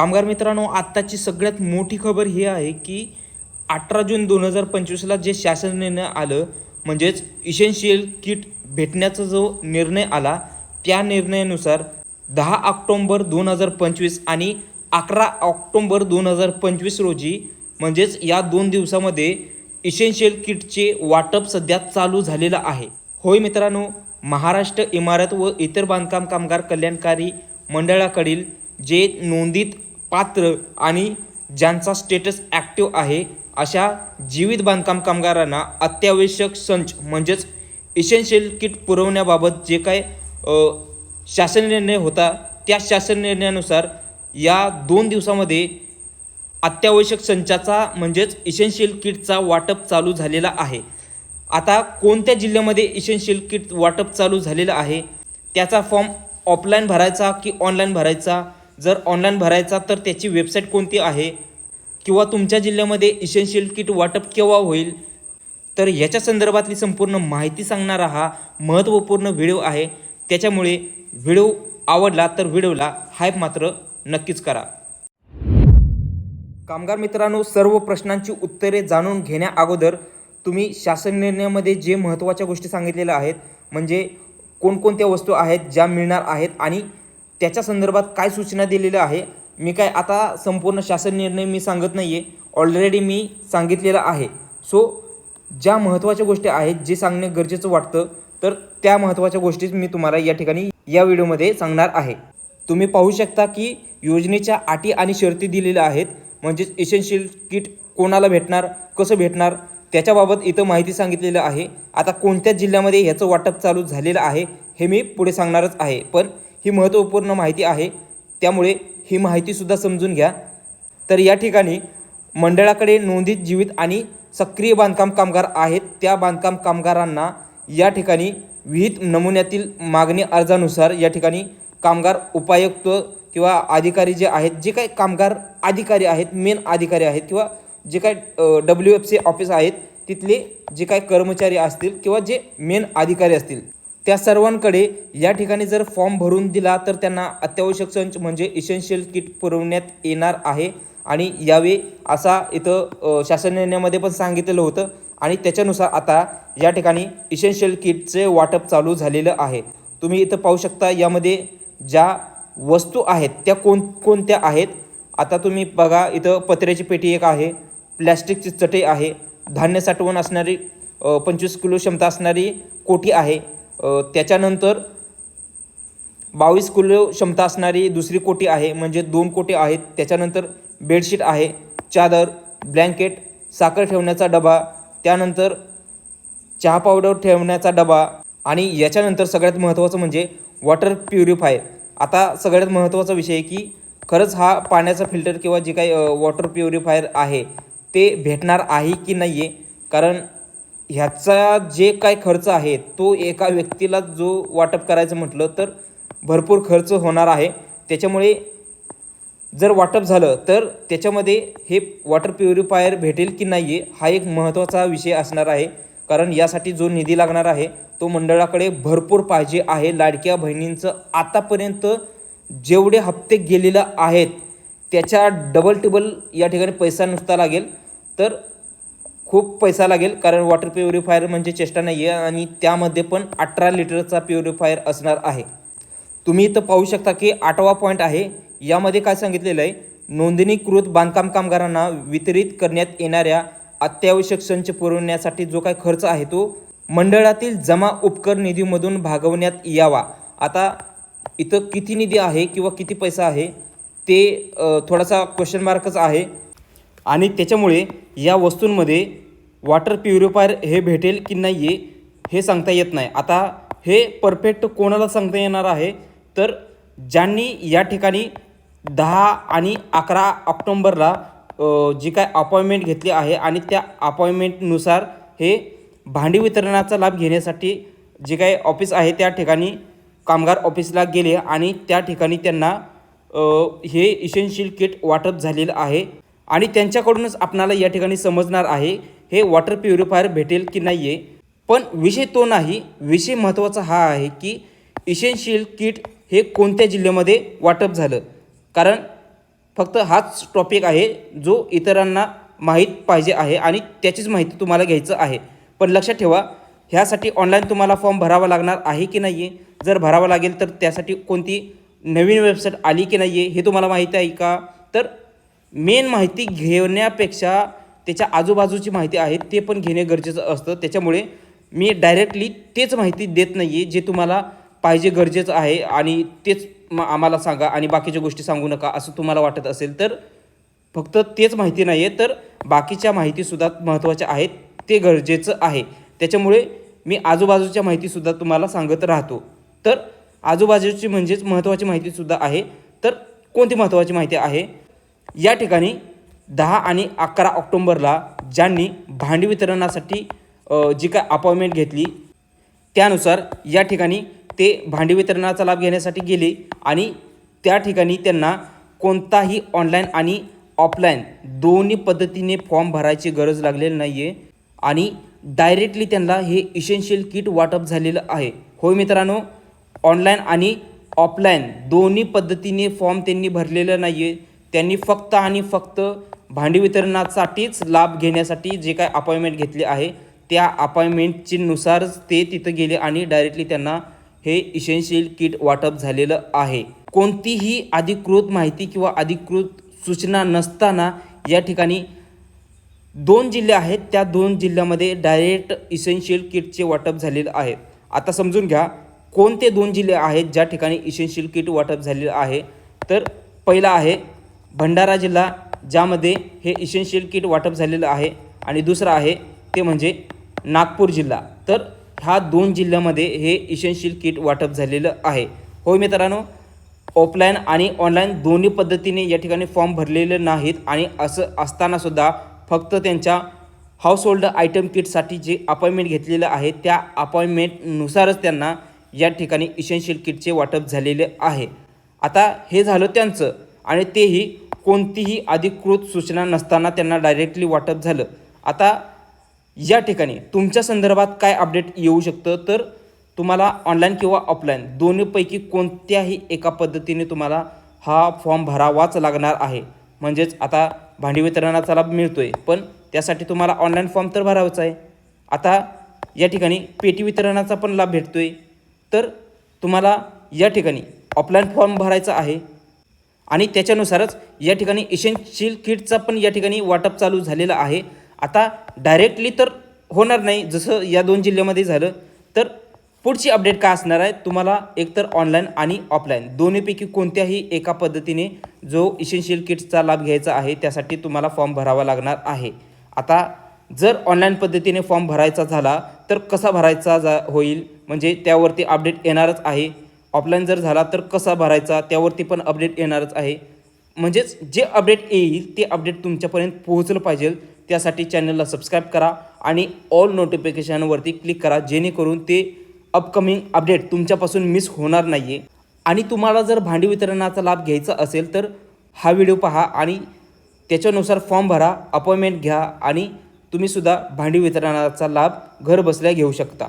कामगार मित्रांनो आत्ताची सगळ्यात मोठी खबर ही आहे की अठरा जून दोन हजार पंचवीसला जे शासन निर्णय आलं म्हणजेच इसेन्शियल किट भेटण्याचा जो निर्णय आला त्या निर्णयानुसार दहा ऑक्टोंबर दोन हजार पंचवीस आणि अकरा ऑक्टोंबर दोन हजार पंचवीस रोजी म्हणजेच या दोन दिवसामध्ये इसेन्शियल किटचे वाटप सध्या चालू झालेलं आहे. होय मित्रांनो महाराष्ट्र इमारत व इतर बांधकाम कामगार कल्याणकारी मंडळाकडील जे नोंदीत पात्र आणि ज्यांचा स्टेटस ॲक्टिव्ह आहे अशा जीवित बांधकाम कामगारांना अत्यावश्यक संच म्हणजेच इसेन्शियल किट पुरवण्याबाबत जे काय शासन निर्णय होता त्या शासन निर्णयानुसार या दोन दिवसामध्ये अत्यावश्यक संचाचा म्हणजेच इसेन्शियल किटचा वाटप चालू झालेला आहे. आता कोणत्या जिल्ह्यामध्ये इसेन्शियल किट वाटप चालू झालेलं आहे? त्याचा फॉर्म ऑफलाईन भरायचा की ऑनलाईन भरायचा? जर ऑनलाईन भरायचा तर त्याची वेबसाईट कोणती आहे? किंवा तुमच्या जिल्ह्यामध्ये इसेन्शियल किट वाटप केव्हा होईल? तर याच्या संदर्भातली संपूर्ण माहिती सांगणारा हा महत्त्वपूर्ण व्हिडिओ आहे. त्याच्यामुळे व्हिडिओ आवडला तर व्हिडिओला हायप मात्र नक्कीच करा. कामगार मित्रांनो सर्व प्रश्नांची उत्तरे जाणून घेण्या अगोदर तुम्ही शासन निर्णयामध्ये जे महत्त्वाच्या गोष्टी सांगितलेल्या आहेत म्हणजे कोणकोणत्या वस्तू आहेत ज्या मिळणार आहेत आणि त्याच्या संदर्भात काय सूचना दिलेल्या आहे? मी काय आता संपूर्ण शासन निर्णय मी सांगत नाही आहे ऑलरेडी मी सांगितलेलं आहे. सो ज्या महत्त्वाच्या गोष्टी आहेत जे सांगणे गरजेचं वाटतं तर त्या महत्त्वाच्या गोष्टीच मी तुम्हाला या ठिकाणी या व्हिडिओमध्ये सांगणार आहे. तुम्ही पाहू शकता की योजनेच्या अटी आणि शर्ती दिलेल्या आहेत. म्हणजेच इसेन्शियल किट कोणाला भेटणार कसं भेटणार त्याच्याबाबत इथं माहिती सांगितलेलं आहे. आता कोणत्या जिल्ह्यामध्ये ह्याचं वाटप चालू झालेलं आहे हे मी पुढे सांगणारच आहे. पण ही महत्त्वपूर्ण माहिती आहे. त्यामुळे ही माहितीसुद्धा समजून घ्या. तर या ठिकाणी मंडळाकडे नोंदीत जीवित आणि सक्रिय बांधकाम कामगार आहेत. त्या बांधकाम कामगारांना या ठिकाणी विहित नमुन्यातील मागणी अर्जानुसार या ठिकाणी कामगार उपायुक्त किंवा अधिकारी जे आहेत जे काही कामगार अधिकारी आहेत मेन अधिकारी आहेत किंवा जे काय डब्ल्यू एफ सी ऑफिस आहेत तिथले जे काही कर्मचारी असतील किंवा जे मेन अधिकारी असतील त्या सर्वांकडे या ठिकाणी जर फॉर्म भरून दिला तर त्यांना अत्यावश्यक संच म्हणजे इसेन्शियल किट पुरवण्यात येणार आहे. आणि यावे असा इथं शासन निर्णयामध्ये पण सांगितलेलं होतं. आणि त्याच्यानुसार आता या ठिकाणी इसेन्शियल किटचे वाटप चालू झालेलं आहे. तुम्ही इथं पाहू शकता यामध्ये ज्या वस्तू आहेत त्या कोण कोणत्या आहेत? आता तुम्ही बघा इथं पत्र्याची पेटी एक आहे प्लॅस्टिकची चटई आहे धान्य साठवण असणारी पंचवीस किलो क्षमता असणारी कोठी आहे त्याच्यानंतर बावीस किलो क्षमता असणारी दुसरी कोटी आहे म्हणजे दोन कोटी आहेत. त्याच्यानंतर बेडशीट आहे चादर ब्लँकेट साखर ठेवण्याचा डबा त्यानंतर चहा पावडर ठेवण्याचा डबा आणि याच्यानंतर सगळ्यात महत्त्वाचं म्हणजे वॉटर प्युरिफायर. आता सगळ्यात महत्त्वाचा विषय आहे की खरंच हा पाण्याचा फिल्टर किंवा जे काही वॉटर प्युरिफायर आहे ते भेटणार आहे की नाही आहे कारण ह्याचा जे काय खर्च आहे तो एका व्यक्तीला जो वाटप करायचं म्हटलं तर भरपूर खर्च होणार आहे. त्याच्यामुळे जर वाटप झालं तर त्याच्यामध्ये हे वॉटर प्युरिफायर भेटेल की नाही आहे हा एक महत्त्वाचा विषय असणार आहे. कारण यासाठी जो निधी लागणार आहे तो मंडळाकडे भरपूर पाहिजे आहे. लाडक्या बहिणींचं आतापर्यंत जेवढे हप्ते गेलेले आहेत त्याच्या डबल टेबल या ठिकाणी पैसा नुसता लागेल. तर खूप पैसा लागेल कारण वॉटर प्युरिफायर म्हणजे चेष्टा नाही आहे आणि त्यामध्ये पण अठरा लिटरचा प्युरिफायर असणार आहे. तुम्ही इथं पाहू शकता की आठवा पॉईंट आहे. यामध्ये काय सांगितलेलं आहे? नोंदणीकृत बांधकाम कामगारांना वितरित करण्यात येणाऱ्या अत्यावश्यक संच पुरवण्यासाठी जो काय खर्च आहे तो मंडळातील जमा उपकर निधीमधून भागवण्यात यावा. आता इथं किती निधी आहे किंवा किती पैसा आहे ते थोडासा क्वेश्चन मार्कच आहे. आणि त्याच्यामुळे या वस्तूंमध्ये वॉटर प्युरिफायर हे भेटेल की नाही आहे हे सांगता येत नाही. आता हे परफेक्ट कोणाला सांगता येणार आहे? तर ज्यांनी या ठिकाणी दहा आणि अकरा ऑक्टोंबरला जी काय अपॉइंटमेंट घेतली आहे आणि त्या अपॉइंटमेंटनुसार हे भांडी वितरणाचा लाभ घेण्यासाठी जे काही ऑफिस आहे त्या ठिकाणी कामगार ऑफिसला गेले आणि त्या ठिकाणी त्यांना हे इशनशील किट वाटप झालेलं आहे. आणि त्यांच्याकडूनच आपणाला या ठिकाणी समजणार आहे हे वॉटर प्युरिफायर भेटेल की नाही आहे पण विषय तो नाही विषय महत्त्वाचा हा आहे की इसेन्शियल किट हे कोणत्या जिल्ह्यामध्ये वाटप झालं? कारण फक्त हाच टॉपिक आहे जो इतरांना माहीत पाहिजे आहे आणि त्याचीच माहिती तुम्हाला घ्यायचं आहे. पण लक्षात ठेवा ह्यासाठी ऑनलाईन तुम्हाला फॉर्म भरावा लागणार आहे की नाही आहे जर भरावा लागेल तर त्यासाठी कोणती नवीन वेबसाईट आली की नाही आहे हे तुम्हाला माहीत आहे का? तर मेन माहिती घेण्यापेक्षा त्याच्या आजूबाजूची माहिती आहे ते पण घेणे गरजेचं असतं. त्याच्यामुळे मी डायरेक्टली तेच माहिती देत नाही आहे जे तुम्हाला पाहिजे गरजेचं आहे आणि तेच मग आम्हाला सांगा आणि बाकीच्या गोष्टी सांगू नका असं तुम्हाला वाटत असेल तर फक्त तेच माहिती नाही आहे तर बाकीच्या माहितीसुद्धा महत्त्वाच्या आहेत ते गरजेचं आहे. त्याच्यामुळे मी आजूबाजूच्या माहितीसुद्धा तुम्हाला सांगत राहतो. तर आजूबाजूची म्हणजेच महत्त्वाची माहितीसुद्धा आहे. तर कोणती महत्त्वाची माहिती आहे? या ठिकाणी दहा आणि अकरा ऑक्टोंबरला ज्यांनी भांडी वितरणासाठी जी काय अपॉइंटमेंट घेतली त्यानुसार या ठिकाणी ते भांडी वितरणाचा लाभ घेण्यासाठी गेले आणि त्या ठिकाणी त्यांना कोणताही ऑनलाईन आणि ऑफलाईन दोन्ही पद्धतीने फॉर्म भरायची गरज लागलेली नाही आहे आणि डायरेक्टली त्यांना हे इसेन्शियल किट वाटप झालेलं आहे. होय मित्रांनो ऑनलाईन आणि ऑफलाईन दोन्ही पद्धतीने फॉर्म त्यांनी भरलेलं नाही आहे त्यांनी फक्त आणि फक्त भांडी वितरणासाठीच लाभ घेण्यासाठी जे काय अपॉइंटमेंट घेतले आहे त्या अपॉइंटमेंटची नुसारच ते तिथं गेले आणि डायरेक्टली त्यांना हे इसेन्शियल किट वाटप झालेलं आहे. कोणतीही अधिकृत माहिती किंवा अधिकृत सूचना नसताना या ठिकाणी दोन जिल्हे आहेत त्या दोन जिल्ह्यामध्ये डायरेक्ट इसेन्शियल किटचे वाटप झालेलं आहे. आता समजून घ्या कोणते दोन जिल्हे आहेत ज्या ठिकाणी इसेन्शियल किट वाटप झालेलं आहे? तर पहिला आहे भंडारा जिल्हा ज्यामध्ये हे इसेन्शियल किट वाटप झालेलं आहे. आणि दुसरं आहे ते म्हणजे नागपूर जिल्हा. तर ह्या दोन जिल्ह्यामध्ये हे इसेन्शियल किट वाटप झालेलं आहे. होय मित्रांनो ऑफलाईन आणि ऑनलाईन दोन्ही पद्धतीने या ठिकाणी फॉर्म भरलेले नाहीत. आणि असं असतानासुद्धा फक्त त्यांच्या हाऊसहोल्ड आयटम किटसाठी जे अपॉइंटमेंट घेतलेलं आहे त्या अपॉइंटमेंटनुसारच त्यांना या ठिकाणी इसेन्शियल किटचे वाटप झालेले आहे. आता हे झालं त्यांचं. आणि तेही कोणतीही अधिकृत सूचना नसताना त्यांना डायरेक्टली वाटप झालं. आता या ठिकाणी तुमच्या संदर्भात काय अपडेट येऊ शकतं? तर तुम्हाला ऑनलाईन किंवा ऑफलाईन दोन्हीपैकी कोणत्याही एका पद्धतीने तुम्हाला हा फॉर्म भरावाच लागणार आहे. म्हणजेच आता भांडी वितरणाचा लाभ मिळतो आहे पण त्यासाठी तुम्हाला ऑनलाईन फॉर्म तर भरावाच आहे. आता या ठिकाणी पेटी वितरणाचा पण लाभ भेटतो आहे तर तुम्हाला या ठिकाणी ऑफलाईन फॉर्म भरायचा आहे. आणि त्याच्यानुसारच या ठिकाणी इशेन्शियल किटचा पण या ठिकाणी वाटप चालू झालेलं आहे. आता डायरेक्टली तर होणार नाही जसं या दोन जिल्ह्यामध्ये झालं तर पुढची अपडेट काय असणार आहे तुम्हाला एकतर ऑनलाईन आणि ऑफलाईन दोन्हीपैकी कोणत्याही एका पद्धतीने जो इशेन्शियल किट्सचा लाभ घ्यायचा आहे त्यासाठी तुम्हाला फॉर्म भरावा लागणार आहे. आता जर ऑनलाईन पद्धतीने फॉर्म भरायचा झाला तर कसा भरायचा जा होईल? म्हणजे त्यावरती अपडेट येणारच आहे. ऑफलाईन जर झाला तर कसा भरायचा? त्यावरती पण अपडेट येणारच आहे. म्हणजेच जे अपडेट येईल ते अपडेट तुमच्यापर्यंत पोहोचलं पाहिजे. त्यासाठी चॅनलला सबस्क्राईब करा आणि ऑल नोटिफिकेशनवरती क्लिक करा जेणेकरून ते अपकमिंग अपडेट तुमच्यापासून मिस होणार नाही आहे आणि तुम्हाला जर भांडी वितरणाचा लाभ घ्यायचा असेल तर हा व्हिडिओ पहा आणि त्याच्यानुसार फॉर्म भरा अपॉइंटमेंट घ्या आणि तुम्हीसुद्धा भांडी वितरणाचा लाभ घर बसल्या घेऊ शकता.